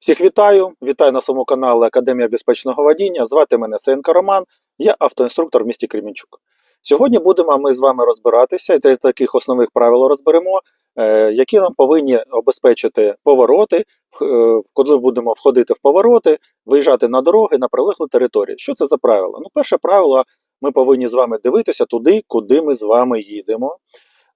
Всіх вітаю! Вітаю на своєму каналі Академія безпечного водіння. Звати мене Сенко Роман, я автоінструктор в місті Кремінчук. Сьогодні будемо ми з вами розбиратися і таких основних правил розберемо, е, які нам повинні обезпечити повороти, е, коли будемо входити в повороти, виїжджати на дороги на прилеглі території. Що це за правила? Ну, перше правило, ми повинні з вами дивитися туди, куди ми з вами їдемо.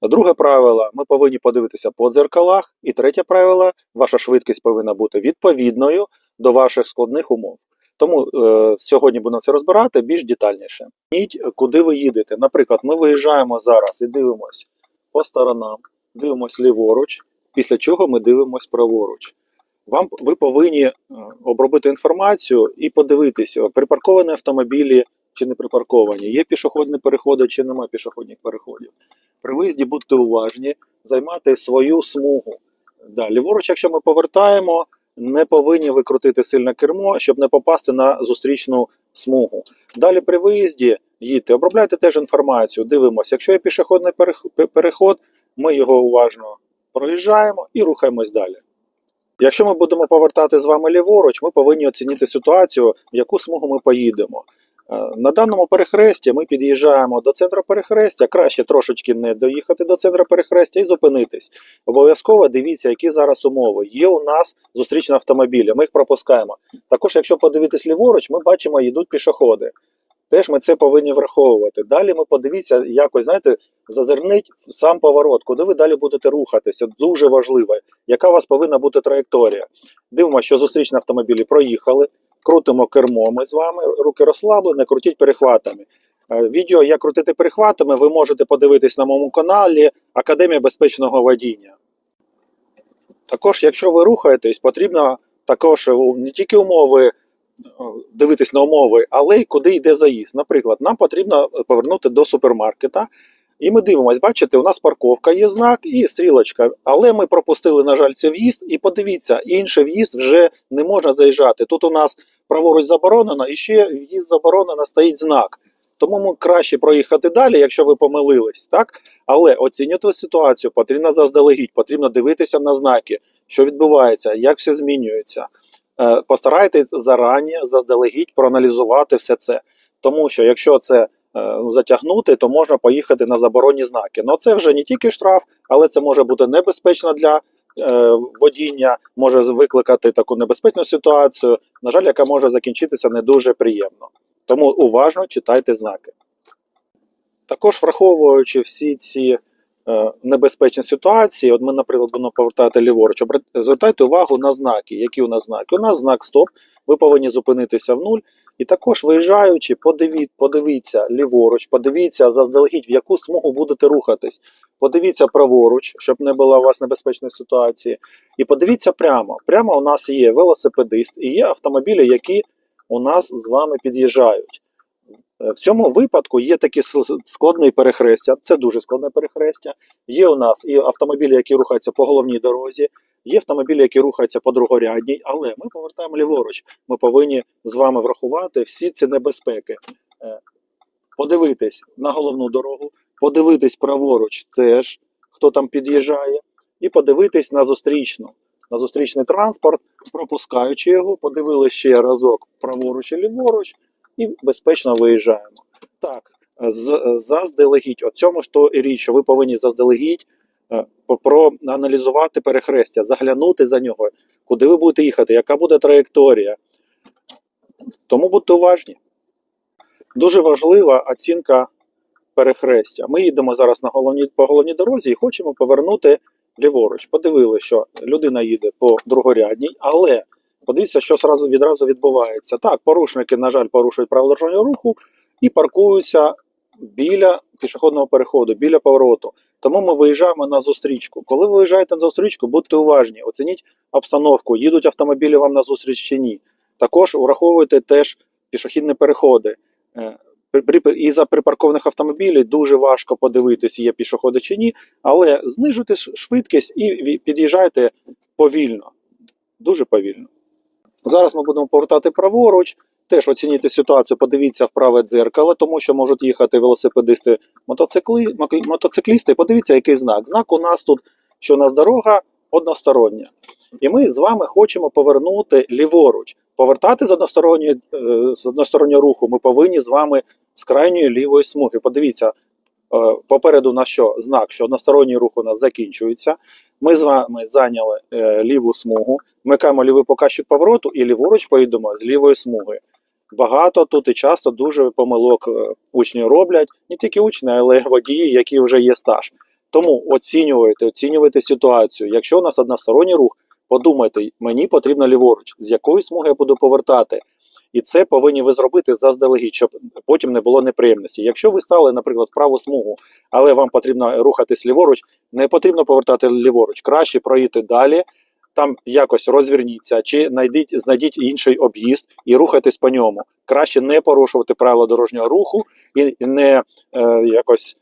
Друге правило, ми повинні подивитися по дзеркалах. І третє правило, ваша швидкість повинна бути відповідною до ваших складних умов. Тому е, сьогодні будемо це розбирати більш детальніше. Ніть, куди ви їдете. Наприклад, ми виїжджаємо зараз і дивимося по сторонам, дивимося ліворуч, після чого ми дивимося праворуч. Вам ви повинні е, обробити інформацію і подивитися, припарковані автомобілі чи не припарковані, є пішохідні переходи чи немає пішохідних переходів. При виїзді будьте уважні, займати свою смугу. Да, ліворуч, якщо ми повертаємо, не повинні викрутити сильно кермо, щоб не попасти на зустрічну смугу. Далі при виїзді їдьте, обробляйте теж інформацію, дивимося. Якщо є пішохідний переход, ми його уважно проїжджаємо і рухаємось далі. Якщо ми будемо повертати з вами ліворуч, ми повинні оцінити ситуацію, в яку смугу ми поїдемо. Е, На даному перехресті ми під'їжджаємо до центру перехрестя, краще трошечки не доїхати до центру перехрестя і зупинитись. Обов'язково дивіться, які зараз умови. Є у нас зустрічні автомобілі, ми їх пропускаємо. Також, якщо подивитись ліворуч, ми бачимо, йдуть пішоходи. Теж ми це повинні враховувати. Далі ми подивіться, якось знаєте, зазирніть в сам поворот, куди ви далі будете рухатися. Дуже важливо, яка у вас повинна бути траєкторія. Дивимося, що зустрічні автомобілі проїхали, крутимо кермо ми з вами, руки розслаблені, крутіть перехватами. Е, Відео, як крутити перехватами, ви можете подивитись на моєму каналі Академія безпечного водіння. Також, якщо ви рухаєтесь, потрібно також не тільки умови е, дивитись на умови, але й куди йде заїзд. Наприклад, нам потрібно повернути до супермаркета. І ми дивимося, бачите, у нас парковка є знак і стрілочка. Але ми пропустили, на жаль, цей в'їзд. І подивіться, інший в'їзд вже не можна заїжджати. Тут у нас праворуч заборонено, і ще в'їзд заборонено стоїть знак. Тому ми краще проїхати далі, якщо ви помилились, так? Але оцінювати ситуацію потрібно заздалегідь, потрібно дивитися на знаки, що відбувається, як все змінюється. Е, Постарайтесь зарані заздалегідь проаналізувати все це. Тому що якщо це затягнути, то можна поїхати на заборонні знаки. Ну це вже не тільки штраф, але це може бути небезпечно для е, водіння, може викликати таку небезпечну ситуацію, на жаль, яка може закінчитися не дуже приємно. Тому уважно читайте знаки. Також враховуючи всі ці е, небезпечні ситуації, от ми, наприклад, будемо повертати ліворуч, звертайте увагу на знаки. Які у нас знаки? У нас знак стоп, ви повинні зупинитися в нуль. І також виїжджаючи, подиві, подивіться ліворуч, подивіться заздалегідь, в яку смугу будете рухатись. Подивіться праворуч, щоб не було у вас небезпечної ситуації. І подивіться прямо. Прямо у нас є велосипедист і є автомобілі, які у нас з вами під'їжджають. Е, В цьому випадку є такі складні перехрестя, це дуже складне перехрестя. Є у нас і автомобілі, які рухаються по головній дорозі, є автомобілі, які рухаються по другорядній, але ми повертаємо ліворуч. Ми повинні з вами врахувати всі ці небезпеки. Е, Подивитись на головну дорогу, подивитись праворуч теж, хто там під'їжджає, і подивитись на зустрічну, на зустрічний транспорт, пропускаючи його, подивилися ще разок праворуч і ліворуч, і безпечно виїжджаємо. Так, заздалегідь, от цьому ж то і річ, що ви повинні заздалегідь проаналізувати перехрестя, заглянути за нього, куди ви будете їхати, яка буде траєкторія. Тому будьте уважні. Дуже важлива оцінка перехрестя. Ми їдемо зараз на головній, по головній дорозі і хочемо повернути ліворуч. Подивили, що людина їде по другорядній, але подивіться, що зразу відразу відбувається. Так, порушники, на жаль, порушують правила дорожнього руху і паркуються біля пішохідного переходу, біля повороту. Тому ми виїжджаємо на зустрічку. Коли ви виїжджаєте на зустрічку, будьте уважні, оцініть обстановку, їдуть автомобілі вам на зустріч чи ні. Також враховуйте теж пішохідні переходи. Е, І за припаркованих автомобілів дуже важко подивитись, є пішоходи чи ні, але знижуйте швидкість і під'їжджайте повільно, дуже повільно. Зараз ми будемо повертати праворуч. Теж оцініть ситуацію, подивіться в праве дзеркало, тому що можуть їхати велосипедисти, мотоцикли, мотоциклісти. Подивіться, який знак. Знак у нас тут, що у нас дорога одностороння. І ми з вами хочемо повернути ліворуч. Повертати з односторонньої е, з одностороннього руху ми повинні з вами з крайньої лівої смуги. Подивіться, е, попереду на що знак, що односторонній рух у нас закінчується. Ми з вами зайняли е, ліву смугу, вмикаємо лівий показчик повороту і ліворуч поїдемо з лівої смуги. Багато тут і часто дуже помилок е, учні роблять, не тільки учні, але й водії, які вже є стаж. Тому оцінювайте, оцінювайте ситуацію. Якщо у нас односторонній рух, подумайте, мені потрібно ліворуч, з якої смуги я буду повертати. І це повинні ви зробити заздалегідь, щоб потім не було неприємності. Якщо ви стали, наприклад, в праву смугу, але вам потрібно рухатись ліворуч, не потрібно повертати ліворуч. Краще проїти далі, там якось розверніться, чи знайдіть, знайдіть інший об'їзд і рухайтесь по ньому. Краще не порушувати правила дорожнього руху і не е, якось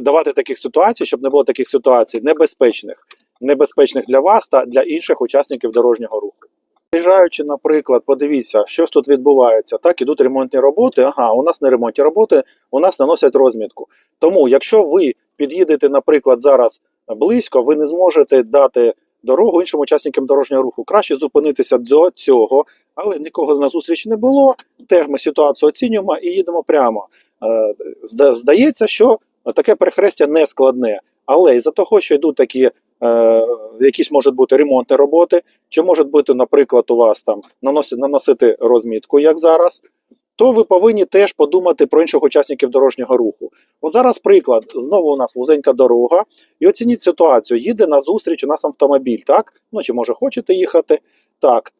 давати таких ситуацій, щоб не було таких ситуацій небезпечних, небезпечних для вас та для інших учасників дорожнього руху. Приїжджаючи, наприклад, подивіться, що ж тут відбувається. Так, ідуть ремонтні роботи. Ага, у нас не ремонтні роботи, у нас наносять розмітку. Тому, якщо ви під'їдете, наприклад, зараз близько, ви не зможете дати дорогу іншим учасникам дорожнього руху. Краще зупинитися до цього, але нікого на зустріч не було. Теж ми ситуацію оцінюємо і їдемо прямо. Е, Здається, що таке перехрестя не складне, але із-за того, що йдуть такі. е, Якісь можуть бути ремонтні роботи, чи може бути, наприклад, у вас там наносити, наносити розмітку, як зараз, то ви повинні теж подумати про інших учасників дорожнього руху. От зараз приклад: знову у нас вузенька дорога, і оцініть ситуацію. Їде на зустріч у нас автомобіль, так? Ну чи може хочете їхати? Так.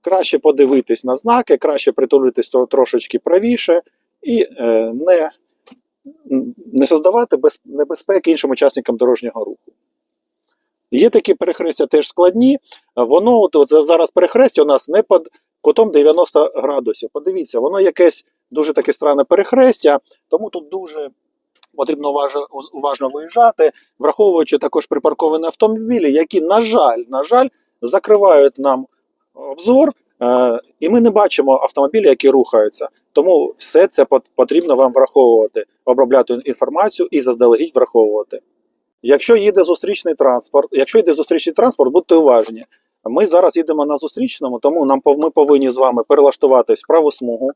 Краще подивитись на знаки, краще притулитись трошечки правіше і е, не, не создавати без, небезпеки іншим учасникам дорожнього руху. Є такі перехрестя теж складні. Воно от, от зараз перехрестя у нас не під кутом 90 градусів. Подивіться, воно якесь дуже таке странне перехрестя, тому тут дуже потрібно уважно, уважно виїжджати, враховуючи також припарковані автомобілі, які, на жаль, на жаль, закривають нам обзор, е, і ми не бачимо автомобілі, які рухаються. Тому все це потрібно вам враховувати, обробляти інформацію і заздалегідь враховувати. Якщо їде зустрічний транспорт, якщо йде зустрічний транспорт, будьте уважні. Ми зараз їдемо на зустрічному, тому нам ми повинні з вами перелаштуватись праву смугу,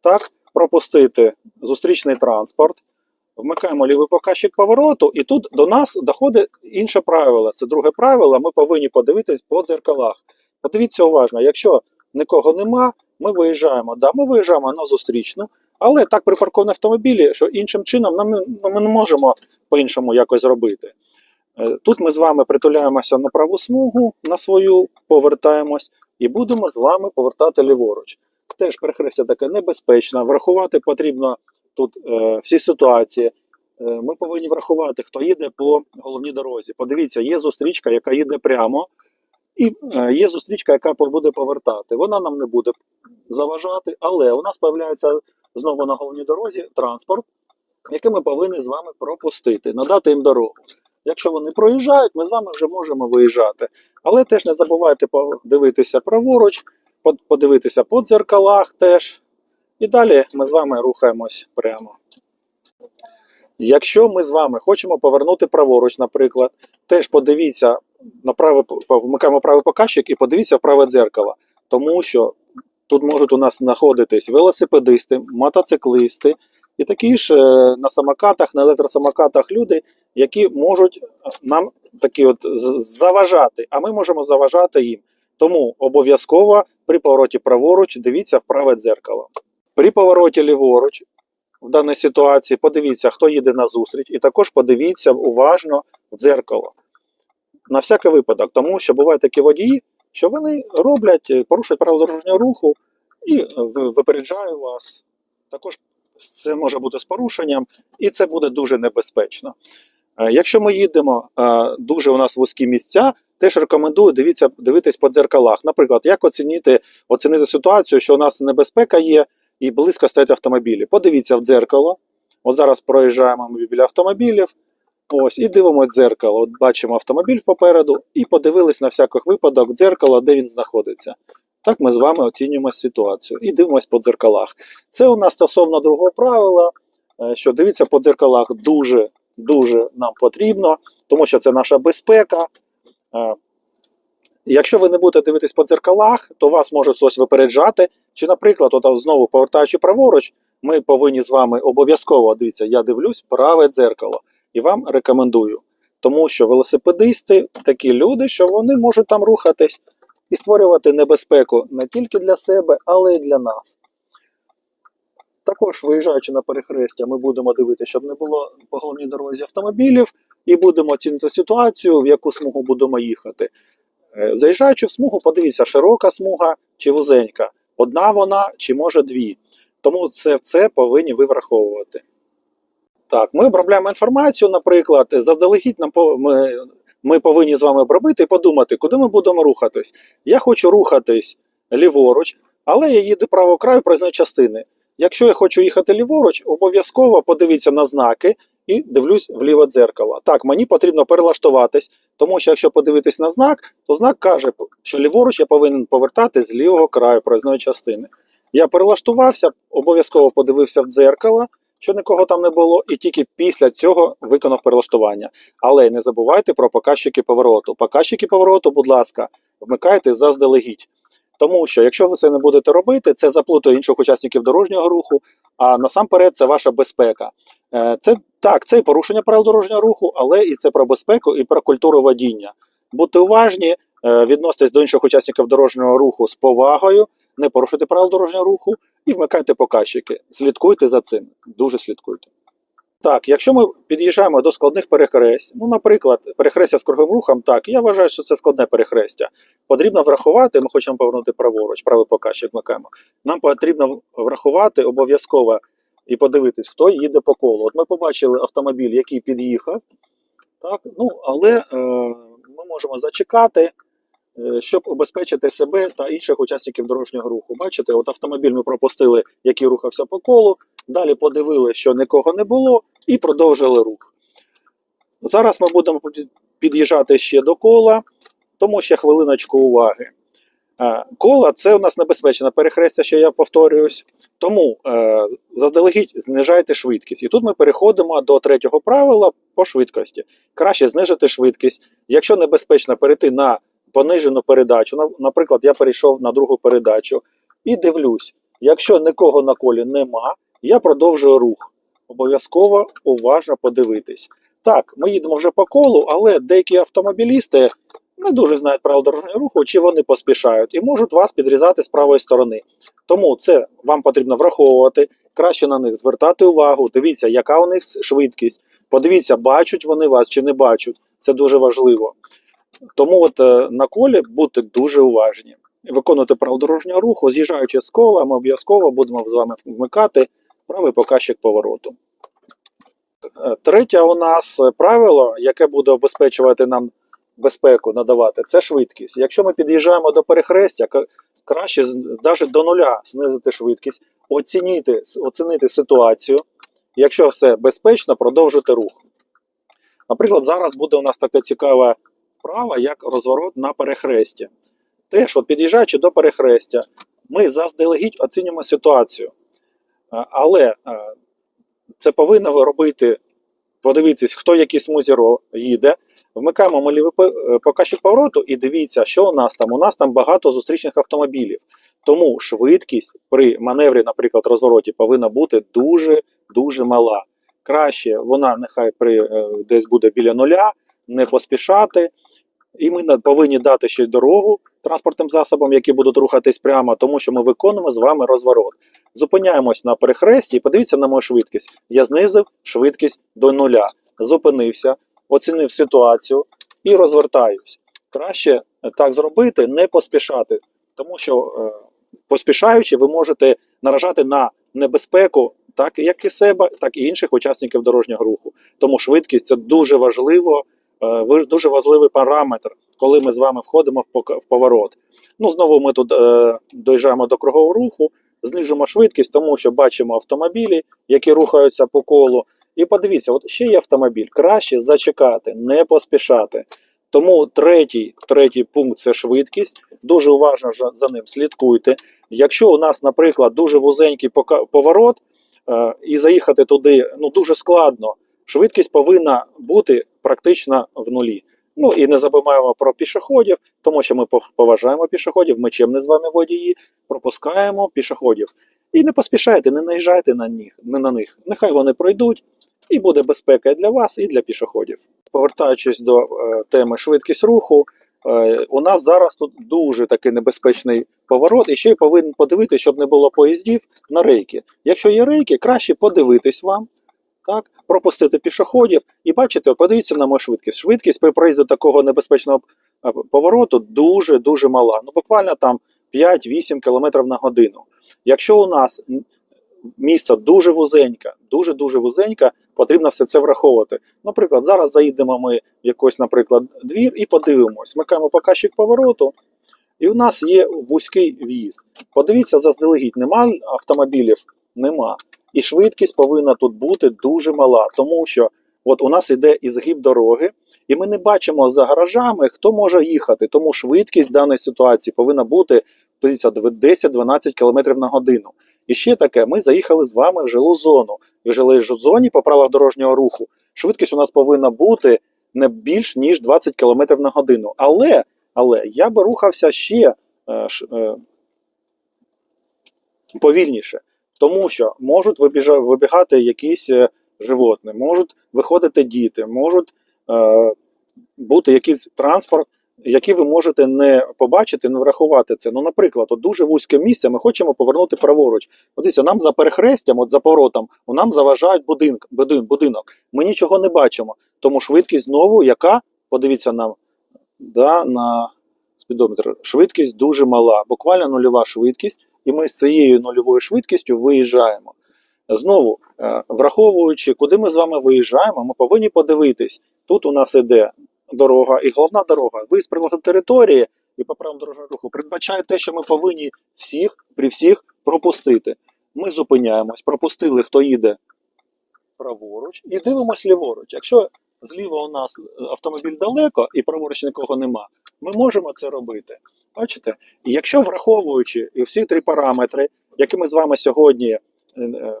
так, пропустити зустрічний транспорт, вмикаємо лівий показчик повороту, і тут до нас доходить інше правило. Це друге правило. Ми повинні подивитись по дзеркалах. Подивіться уважно, якщо нікого нема, ми виїжджаємо. Да, ми виїжджаємо на зустрічну, але так припарковані автомобілі, що іншим чином нам ми не можемо по-іншому якось зробити. Е, Тут ми з вами притуляємося на праву смугу, на свою повертаємось і будемо з вами повертати ліворуч. Теж перехрестя таке небезпечне. Врахувати потрібно тут е, всі ситуації. Е, ми повинні врахувати, хто їде по головній дорозі. Подивіться, є зустрічка, яка їде прямо, і е, є зустрічка, яка буде повертати. Вона нам не буде заважати, але у нас з'являється знову на головній дорозі транспорт, який ми повинні з вами пропустити, надати їм дорогу. Якщо вони проїжджають, ми з вами вже можемо виїжджати. Але теж не забувайте подивитися праворуч, подивитися по дзеркалах теж. І далі ми з вами рухаємось прямо. Якщо ми з вами хочемо повернути праворуч, наприклад, теж подивіться на правий, по- вмикаємо правий показчик і подивіться в праве дзеркало. Тому що тут можуть у нас знаходитись велосипедисти, мотоциклисти і такі ж е, на самокатах, на електросамокатах люди, які можуть нам такі от заважати, а ми можемо заважати їм. Тому обов'язково при повороті праворуч дивіться в праве дзеркало. При повороті ліворуч в даній ситуації подивіться, хто їде на зустріч, і також подивіться уважно в дзеркало. На всякий випадок, тому що бувають такі водії, що вони роблять, е, порушують правила дорожнього руху і е, ви- випереджають вас. Також це може бути з порушенням, і це буде дуже небезпечно. Е, Якщо ми їдемо е, дуже у нас вузькі місця, теж рекомендую дивіться, дивитись по дзеркалах. Наприклад, як оцінити, оцінити ситуацію, що у нас небезпека є і близько стоять автомобілі. Подивіться в дзеркало. От зараз проїжджаємо ми біля автомобілів. Ось, і дивимося дзеркало. От бачимо автомобіль попереду, і подивились на всяких випадок дзеркало, де він знаходиться. Так ми з вами оцінюємо ситуацію і дивимося по дзеркалах. Це у нас стосовно другого правила, е, що дивіться по дзеркалах дуже дуже нам потрібно, тому що це наша безпека. Е, Якщо ви не будете дивитись по дзеркалах, то вас може хтось випереджати. Чи, наприклад, от знову повертаючи праворуч, ми повинні з вами обов'язково дивіться, я дивлюсь праве дзеркало і вам рекомендую. Тому що велосипедисти такі люди, що вони можуть там рухатись і створювати небезпеку не тільки для себе, але й для нас. Також виїжджаючи на перехрестя, ми будемо дивитися, щоб не було по головній дорозі автомобілів, і будемо оцінити ситуацію, в яку смугу будемо їхати. Е, Заїжджаючи в смугу, подивіться, широка смуга чи вузенька, одна вона чи може дві. Тому це, це повинні ви враховувати. Так, ми обробляємо інформацію, наприклад, заздалегідь нам ми, ми повинні з вами обробити і подумати, куди ми будемо рухатись. Я хочу рухатись ліворуч, але я їду правого краю проїзної частини. Якщо я хочу їхати ліворуч, обов'язково подивіться на знаки і дивлюсь в ліве дзеркало. Так, мені потрібно перелаштуватись, тому що якщо подивитись на знак, то знак каже, що ліворуч я повинен повертати з лівого краю проїзної частини. Я перелаштувався, обов'язково подивився в дзеркало, що нікого там не було, і тільки після цього виконав перелаштування. Але не забувайте про показчики повороту. Показчики повороту, будь ласка, вмикайте заздалегідь. Тому що якщо ви це не будете робити, це заплутає інших учасників дорожнього руху, а насамперед це ваша безпека. Е, Це так, це і порушення правил дорожнього руху, але і це про безпеку і про культуру водіння. Будьте уважні, е, відноситесь до інших учасників дорожнього руху з повагою, не порушуйте правил дорожнього руху і вмикайте показчики. Слідкуйте за цим, дуже слідкуйте. Так, якщо ми під'їжджаємо до складних перехресть, ну, наприклад, перехрестя з круговим рухом, так, я вважаю, що це складне перехрестя. Потрібно врахувати, ми хочемо повернути праворуч, правий показчик вмикаємо. Нам потрібно врахувати обов'язково і подивитись, хто їде по колу. От ми побачили автомобіль, який під'їхав, так, ну, але е, ми можемо зачекати, е, щоб обезпечити себе та інших учасників дорожнього руху. Бачите, от автомобіль ми пропустили, який рухався по колу. Далі подивили, що нікого не було, і продовжили рух. Зараз ми будемо під'їжджати ще до кола, тому ще хвилиночку уваги. Е, Кола це у нас небезпечне перехрестя, ще я повторююсь. Тому е, заздалегідь знижайте швидкість. І тут ми переходимо до третього правила по швидкості. Краще знижити швидкість. Якщо небезпечно перейти на понижену передачу, наприклад, я перейшов на другу передачу і дивлюсь, якщо нікого на колі нема, я продовжую рух. Обов'язково уважно подивитись. Так, ми їдемо вже по колу, але деякі автомобілісти не дуже знають правил дорожнього руху, чи вони поспішають і можуть вас підрізати з правої сторони. Тому це вам потрібно враховувати, краще на них звертати увагу. Дивіться, яка у них швидкість. Подивіться, бачать вони вас чи не бачать. Це дуже важливо. Тому от е, на колі будьте дуже уважні. Виконуйте правила дорожнього руху, з'їжджаючи з кола, ми обов'язково будемо з вами вмикати правий показчик повороту. Е, Третє у нас правило, яке буде обезпечувати нам безпеку надавати, це швидкість. Якщо ми під'їжджаємо до перехрестя, краще навіть до нуля знизити швидкість, оцінити, оцінити ситуацію. Якщо все безпечно, продовжити рух. Наприклад, зараз буде у нас така цікава вправа, як розворот на перехресті. Теж, от під'їжджаючи до перехрестя, ми заздалегідь оцінюємо ситуацію. Але це повинно робити, подивитись, хто в якій смузі їде. Вмикаємо по- е, показчик повороту і дивіться, що у нас там. У нас там багато зустрічних автомобілів. Тому швидкість при маневрі, наприклад, розвороті, повинна бути дуже дуже мала. Краще вона нехай при е, десь буде біля нуля, не поспішати. І ми повинні дати ще й дорогу транспортним засобам, які будуть рухатись прямо, тому що ми виконуємо з вами розворот. Зупиняємось на перехресті і подивіться на мою швидкість. Я знизив швидкість до нуля, зупинився, оцінив ситуацію і розвертаюсь. Краще е, так зробити, не поспішати, тому що е, поспішаючи, ви можете наражати на небезпеку так як і себе, так і інших учасників дорожнього руху. Тому швидкість це дуже важливо, дуже важливий параметр, коли ми з вами входимо в поворот. Ну, знову ми тут е, доїжджаємо до кругового руху, знижимо швидкість, тому що бачимо автомобілі, які рухаються по колу. І подивіться, от ще є автомобіль, краще зачекати, не поспішати. Тому третій, третій пункт це швидкість. Дуже уважно за ним слідкуйте. Якщо у нас, наприклад, дуже вузенький поворот, е, і заїхати туди ну, дуже складно, швидкість повинна бути практично в нулі. Ну і не забуваємо про пішоходів, тому що ми поважаємо пішоходів, ми чемні з вами водії, пропускаємо пішоходів. І не поспішайте, не наїжджайте на них, не на них. Нехай вони пройдуть, і буде безпека для вас, і для пішоходів. Повертаючись до е, теми швидкість руху, е, у нас зараз тут дуже такий небезпечний поворот, і ще й повинен подивитися, щоб не було поїздів на рейки. Якщо є рейки, краще подивитись вам, так, пропустити пішоходів і бачите, подивіться на мою швидкість. Швидкість при проїзду такого небезпечного повороту дуже-дуже мала. Ну, буквально там 5-8 км на годину. Якщо у нас місце дуже вузеньке, дуже-дуже вузеньке, потрібно все це враховувати. Наприклад, зараз заїдемо ми в якийсь, наприклад, двір і подивимось. Вмикаємо показчик повороту, і у нас є вузький в'їзд. Подивіться, заздалегідь, нема автомобілів, нема. І швидкість повинна тут бути дуже мала, тому що от у нас йде ізгиб дороги, і ми не бачимо за гаражами, хто може їхати. Тому швидкість в даній ситуації повинна бути дивіться, 10-12 км на годину. І ще таке, ми заїхали з вами в жилу зону. І в жилій зоні по правилах дорожнього руху швидкість у нас повинна бути не більш ніж 20 км на годину. Але, але я би рухався ще е, е, повільніше, тому що можуть вибігати якісь е, животні, можуть виходити діти, можуть е, бути якийсь транспорт, який ви можете не побачити, не врахувати це. Ну, наприклад, от дуже вузьке місце, ми хочемо повернути праворуч. Дивіться, нам за перехрестям, от за поворотом, нам заважають будинок, будин, будинок. Ми нічого не бачимо. Тому швидкість знову, яка, подивіться нам, да, на спідометр, швидкість дуже мала, буквально нульова швидкість, і ми з цією нульовою швидкістю виїжджаємо. Знову, е, враховуючи, куди ми з вами виїжджаємо, ми повинні подивитись. Тут у нас іде дорога і головна дорога. Ви з прилеглої території і по правилам дорожнього руху передбачає те, що ми повинні всіх при всіх пропустити. Ми зупиняємось, пропустили, хто їде праворуч, і дивимось ліворуч. Якщо зліва у нас автомобіль далеко і праворуч нікого нема, ми можемо це робити. Бачите? І якщо враховуючи всі три параметри, які ми з вами сьогодні е, е,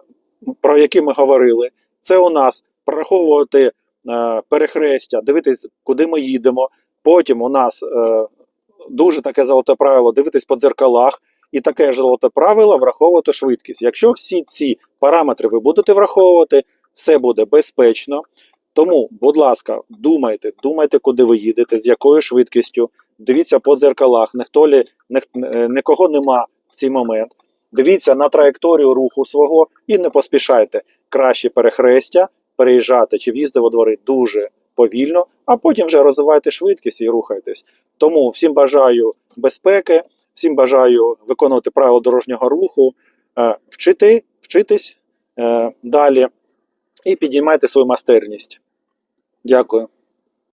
про які ми говорили, це у нас прораховувати е, перехрестя, дивитись, куди ми їдемо. Потім у нас дуже таке золоте правило дивитись по дзеркалах, і таке золоте правило враховувати швидкість. Якщо всі ці параметри ви будете враховувати, все буде безпечно. Тому, будь ласка, думайте, думайте, куди ви їдете, з якою швидкістю. Дивіться по дзеркалах, ніхто лі, ні, е, нікого нема в цей момент. Дивіться на траєкторію руху свого і не поспішайте. Краще перехрестя, переїжджати чи в'їзди во двори дуже повільно, а потім вже розвивайте швидкість і рухайтесь. Тому всім бажаю безпеки, всім бажаю виконувати правила дорожнього руху, е, вчити, вчитись е, далі і підіймайте свою майстерність. Дякую.